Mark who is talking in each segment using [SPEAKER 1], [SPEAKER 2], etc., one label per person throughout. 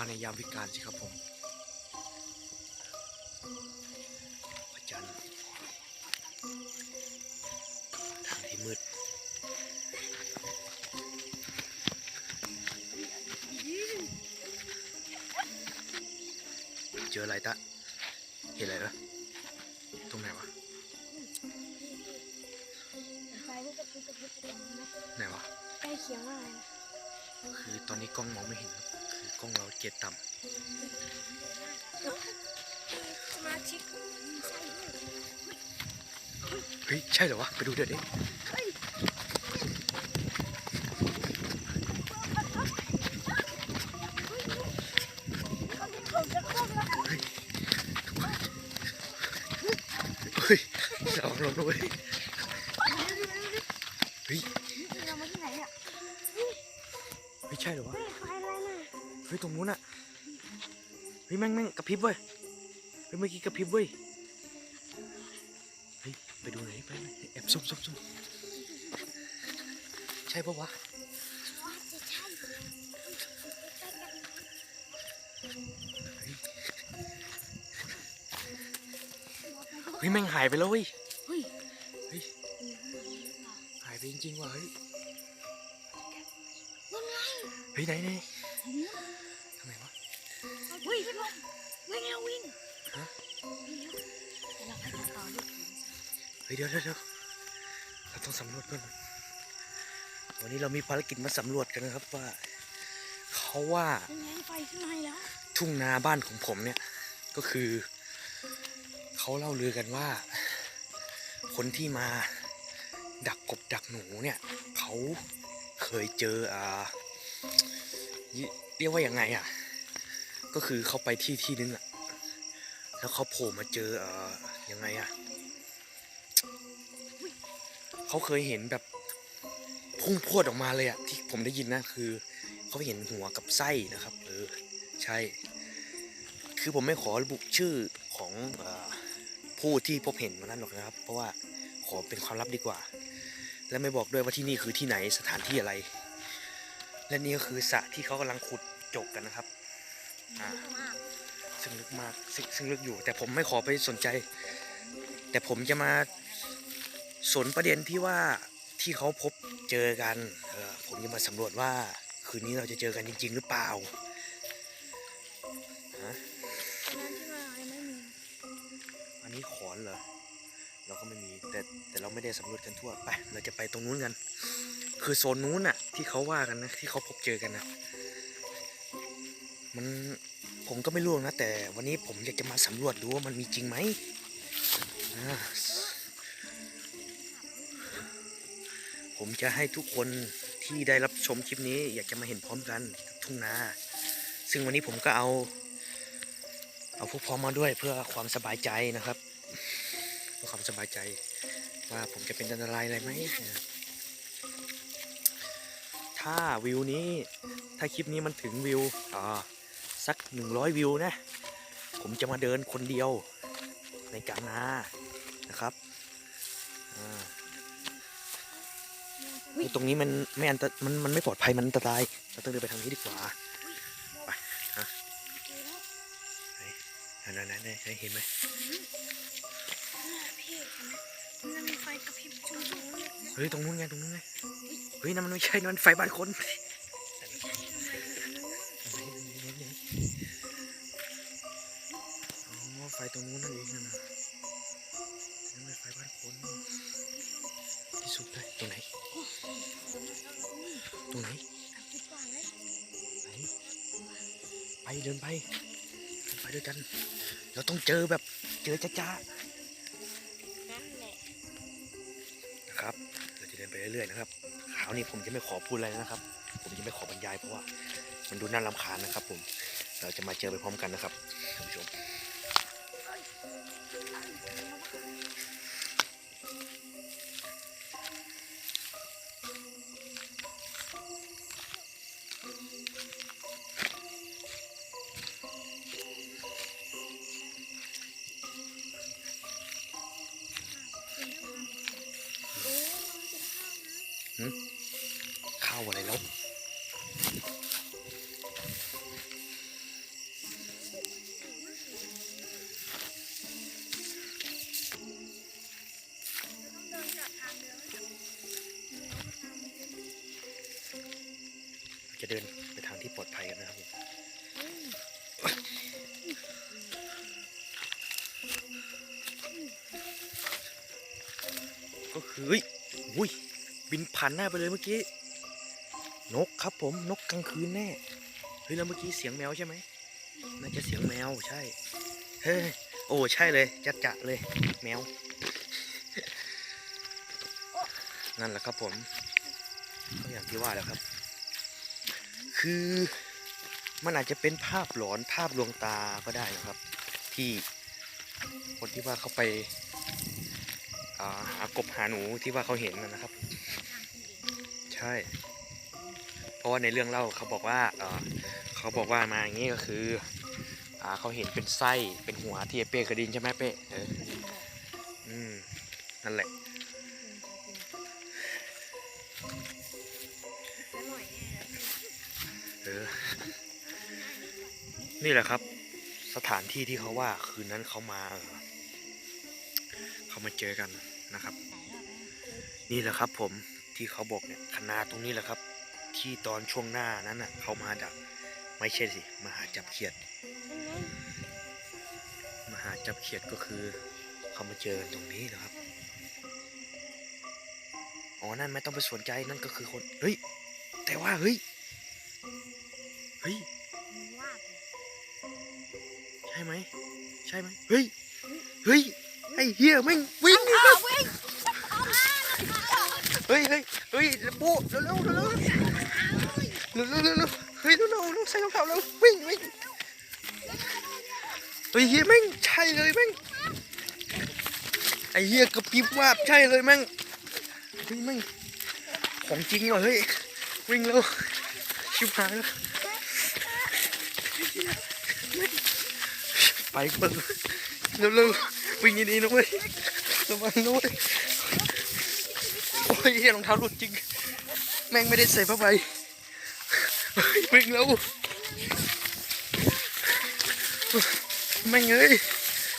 [SPEAKER 1] ฟ้าในยามวิกาลสิครับผมพระจันทร์ทางที่มืดเจออะไรตะ เห็นอะไรนะตรงไหนวะ
[SPEAKER 2] ไฟก็กระพริบกระพริบกระพริบนะ
[SPEAKER 1] ไหนวะ
[SPEAKER 2] ใกล้เคียงมากเลยนะ
[SPEAKER 1] คือตอนนี้กล้องมองไม่เห็นครับคือ กล้องเราเกรดต่
[SPEAKER 2] สมาชิต่ำ
[SPEAKER 1] เฮ้ย ใช่เหรอวะ ไปดูเดี๋ยวนี้
[SPEAKER 2] ผมจะครบแล้ว
[SPEAKER 1] เฮ้ยเอาลงด้วยเฮ้ย
[SPEAKER 2] เรามาที่ไหนเนี่ย
[SPEAKER 1] ไม่ใช่เหรอวะ
[SPEAKER 2] เฮ้ย
[SPEAKER 1] ตรงนู้นอะเฮ้ยแม่งแม่งกระพริบเว้ยเฮ้ยเมื่อกี้กระพริบเว้ยเฮ้ยไปดูหน่อยไปหแอบซุ่มซุ่มซุ่มใช่ปะวะเฮ้ยแม่งหายไปแล้วเว้ย
[SPEAKER 2] เฮ้ย
[SPEAKER 1] หายไปจริงๆว่ะเฮ้ยเฮ้ยไหนไหน วิ่
[SPEAKER 2] งแล้ววิ่ง
[SPEAKER 1] ฮะ
[SPEAKER 2] เราไปกันต่อลูกผี
[SPEAKER 1] เฮ้ยเดี๋ยวเดี๋ยวเดี๋ยวเราต้องสำรวจก่อนวันนี้เรามีภารกิจมาสำรวจกันนะครับว่า เขาว่า
[SPEAKER 2] นั่นไงไฟข้างในแล้ว
[SPEAKER 1] ทุ่งนาบ้านของผมเนี่ยก็คือ เขาเล่าลือกันว่า คนที่มาดักกบดักหนูเนี่ยเขาเคยเจออ่ายิเรียกว่ายังไงอะ ก็คือเขาไปที่ที่นึงอะ แล้วเขาโผล่มาเจอเอ่อยังไงอะเขาเคยเห็นแบบพุ่งพรวดออกมาเลยอะที่ผมได้ยินนะคือเขาเห็นหัวกับไส้นะครับเออใช่ คือผมไม่ขอระบุชื่อของออผู้ที่พบเห็นวันนั้นหรอกนะครับ เพราะว่าขอเป็นความลับดีกว่า และไม่บอกด้วยว่าที่นี่คือที่ไหนสถานที่อะไร และนี่ก็คือสระที่เขากำลังขุดจกกันนะครับอ่า ซึ่งลึกมากซึ่งซึ่งลึกอยู่ แต่ผมไม่ขอไปสนใจ แต่ผมจะมาสนประเด็นที่ว่าที่เขาพบเจอกันเออผมจะมาสำรวจว่าคืนนี้เราจะเจอกันจริง ๆ หรือเปล่าฮะอันนี้ขอนเหรอเราก็ไม่มีแต่แต่เราไม่ได้สำรวจกันทั่วไปเราจะไปตรงนู้นกัน คือโซนนู้นน่ะ ที่เขาว่ากันนะที่เขาพบเจอกันนะมัน ผมก็ไม่รู้นะ แต่วันนี้ผมอยากจะมาสำรวจดูว่ามันมีจริงไหมผมจะให้ทุกคนที่ได้รับชมคลิปนี้ อยากจะมาเห็นพร้อมกันทุ่งนา ซึ่งวันนี้ผมก็เอา เอาพวกพ้องมาด้วยเพื่อความสบายใจนะครับเพื่อความสบายใจ ว่าผมจะเป็นอันตรายอะไรไหมถ้าวิวนี้ถ้าคลิปนี้มันถึงวิวอ่า สักหนึ่งร้อยวิวนะ ผมจะมาเดินคนเดียวในกลางนานะครับตรงนี้มันไม่อันตมันมันไม่ปลอดภัยมันอันตรายเราต้องเดินไปทางนี้ดีกว่าไปฮะไหนไหนไหนไหนเห็นไหม
[SPEAKER 2] เฮ้
[SPEAKER 1] ยตรงนู้นไงตรงนู้นไงเฮ้ยนั่นมันไม่ใช่นั่นมันไฟบ้านคน รงนู้นนั่นเองนั่นน่ะนั่นเป็นไฟบ้านคนที่สุดเลยตรงไหนตรงไหน
[SPEAKER 2] เอาคิดก่อนเลย
[SPEAKER 1] ไหนไปเดินไปเดินไปด้วยกัน เราต้องเจอแบบเจอจ้าๆ
[SPEAKER 2] นั่นแหละ
[SPEAKER 1] นะครับ เราจะเดินไปเรื่อยๆนะครับคราวนี้ผมจะไม่ขอพูดอะไรนะครับ ผมจะไม่ขอบรรยายเพราะว่ามันดูน่ารำคาญนะครับ ผม เราจะมาเจอไปพร้อมกันนะครับท่านผู้ชม เฮ้ยอุ้ย บินผ่านหน้าไปเลยเมื่อกี้ นกครับผม นกกลางคืนแน่ เฮ้ย แล้วเมื่อกี้เสียงแมวใช่ไหม น่าจะเสียงแมวใช่ เฮ้ย โอ้ ใช่เลย จัดจะเลย แมว นั่นแหละครับผม อย่างที่ว่าแล้วครับ คือมันอาจจะเป็นภาพหลอนภาพลวงตาก็ได้นะครับ ที่คนที่ว่าเขาไป หากบหาหนูที่ว่าเขาเห็นนะนะครับ ใช่ เพราะว่าในเรื่องเล่าเขาบอกว่าเขาบอกว่ามาอย่างนี้ก็คืออเขาเห็นเป็นไส้เป็นหัวที่เป้เคยไดยินใช่ไหมเป้เอออืมนั่นแหละ
[SPEAKER 2] เอ
[SPEAKER 1] อนี่แหละครับ สถานที่ที่เขาว่าคืนนั้นเขามาเออ เขามาเจอกันนะครับ นี่แหละครับผมที่เขาบอกเนี่ยคณะตรงนี้แหละครับ ที่ตอนช่วงหน้านั้นน่ะเขามาดักไม่ใช่สิมาหาจับเขียดมาหาจับเขียดก็คือเขามาเจอกันตรงนี้นะครับอ๋อนั่นไม่ต้องไปสนใจนั่นก็คือคนเฮ้ยแต่ว่าเฮ้ยเฮ้ยใช่ไหมใช่ไหมเฮ้ยเฮ้ย ไอ้เฮียไม่งวิ่ง
[SPEAKER 2] อ้าววิ่ง
[SPEAKER 1] เฮ้ยเฮ้ยเฮ้ยโบเร็วเร็วเร็วเร็วเร็วเร็วเร็วเฮ้ยเร็วเร็วเร็วใส่รองเท้าเร็ววิ่งวิ่งเฮ้ยเฮียแม่งใช่เลยแม่งไอ้เฮียกระพริบว่าบใช่เลยแม่งเฮ้ยแม่งของจริงว่ะเฮ้ยวิ่งเร็วชิบหายแล้ว ไปก่อนเร็วเร็ววิ่งดีๆนะเว้ยระวังนะเว้ยโอ้ยเหี้ยรองเท้าหลุดจริง แม่งไม่ได้ใส่ผ้าใบเฮ้ยวิ่งแล้วแม่งเอ้ย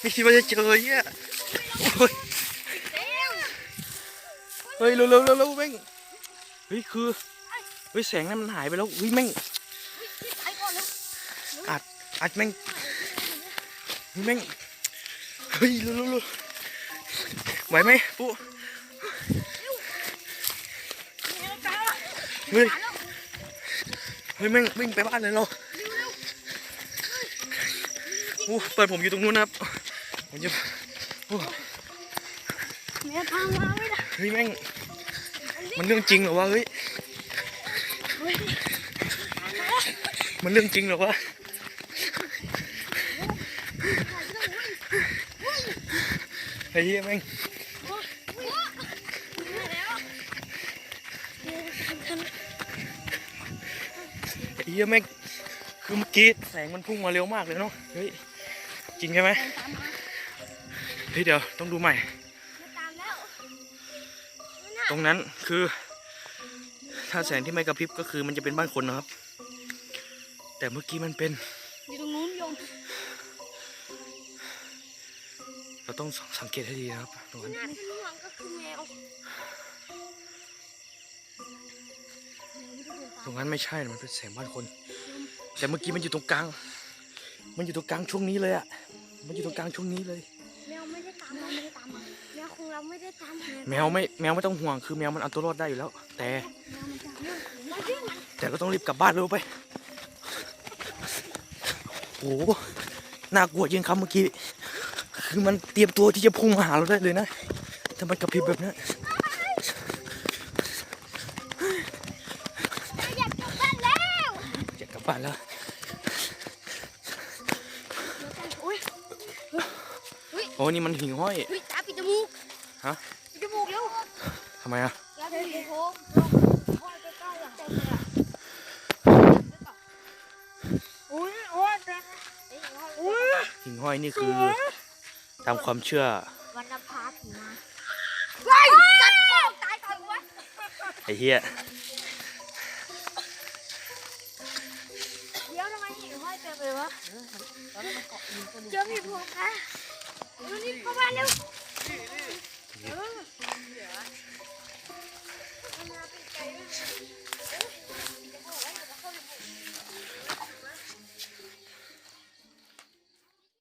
[SPEAKER 1] ไม่คิดว่าจะเจอเหี้ยโอ้ย
[SPEAKER 2] เร็ว
[SPEAKER 1] เฮ้ยเร็วเร็วเร็วเร็วแม่งเฮ้ยคือเฮ้ยแสงนั้นมันหายไปแล้วเฮ้ยแม่ง
[SPEAKER 2] ไอ้ก่อนแล้ว
[SPEAKER 1] อัดแม่งเฮ้ย แม่งเฮ้ยเร็วเร็วเร็วไหวไหมปุ๊
[SPEAKER 2] เฮ้
[SPEAKER 1] ยเฮ้ยแม่งวิ่งไปบ้านเลยเราโอ้เปิดผมอยู่ตรงนู้นนะครับผมจะโอ้
[SPEAKER 2] เนี่ยทางมาไม่ได้
[SPEAKER 1] เฮ้ยแม่งมันเรื่องจริงเหรอวะเฮ้ย
[SPEAKER 2] เฮ้ย
[SPEAKER 1] มันเรื่องจริงเหรอวะ ไอ้เหี้ยแม่งไอ้เหี้ยแม่งคือเมื่อกี้แสงมันพุ่งมาเร็วมากเลยเนาะเฮ้ยจริงใช่ไหมเฮ้ยเดี๋ยวต้องดูใหม่
[SPEAKER 2] ต
[SPEAKER 1] รงนั้นคือ ถ้าแสงที่ไม่กระพริบก็คือมันจะเป็นบ้านคนนะครับ แต่เมื่อกี้มันเป็น
[SPEAKER 2] ต้
[SPEAKER 1] องสังเกตให้ดีนะครับตรงนั้น
[SPEAKER 2] หน้าเป็นห่วงก็คือแมว
[SPEAKER 1] ตรงนั้นไม่ใช่นะมันเป็นแสงบ้านคน แต่เมื่อกี้มันอยู่ตรงกลาง มันอยู่ตรงกลางช่วงนี้เลยอะมันอยู่ตรงกลางช่วงนี้เลย
[SPEAKER 2] แมวไม่ได้ตามเราไม่ได้ตามมาแมวของเราไม่ได้ตามมา
[SPEAKER 1] แมวไม่แมวไม่ต้องห่วงคือแมวมันเอาตัวรอดได้อยู่แล้ว แต่
[SPEAKER 2] แมวมันจะเรื่องเราเรื่องมัน
[SPEAKER 1] แต่เราต้องรีบกลับบ้านเร็วไปโอ้โห น่ากลัวจริงครับเมื่อกี้ คือมันเตรียมตัวที่จะพุ่งมาหาเราได้เลยนะถ้ามันกระพริบแบบนั้น
[SPEAKER 2] เราอยากกลับบ้านแล้ว
[SPEAKER 1] จะกลับบ้านแล้ว
[SPEAKER 2] อุ้ย
[SPEAKER 1] โอ้นี่มันหิ่งห้อย
[SPEAKER 2] อุ้ยตาปิดจมูก
[SPEAKER 1] ฮะ
[SPEAKER 2] ปิดจมูกเร็ว
[SPEAKER 1] ทำไมอะ
[SPEAKER 2] แล้วปิดจมูกห้อยใกล้ๆอะ
[SPEAKER 1] หิ่งห้อยนี่คือตามความเชื่อ
[SPEAKER 2] วันละพาผีมาเฮ้ยสัตว์โง่ตายก่อนวะ
[SPEAKER 1] ไอ้เหี้ย
[SPEAKER 2] เดี๋ยวทำไมหิ่งห้อยเต็มเลยวะเจอผีโพงค่ะดูนี่เข้าบ้านเร็ว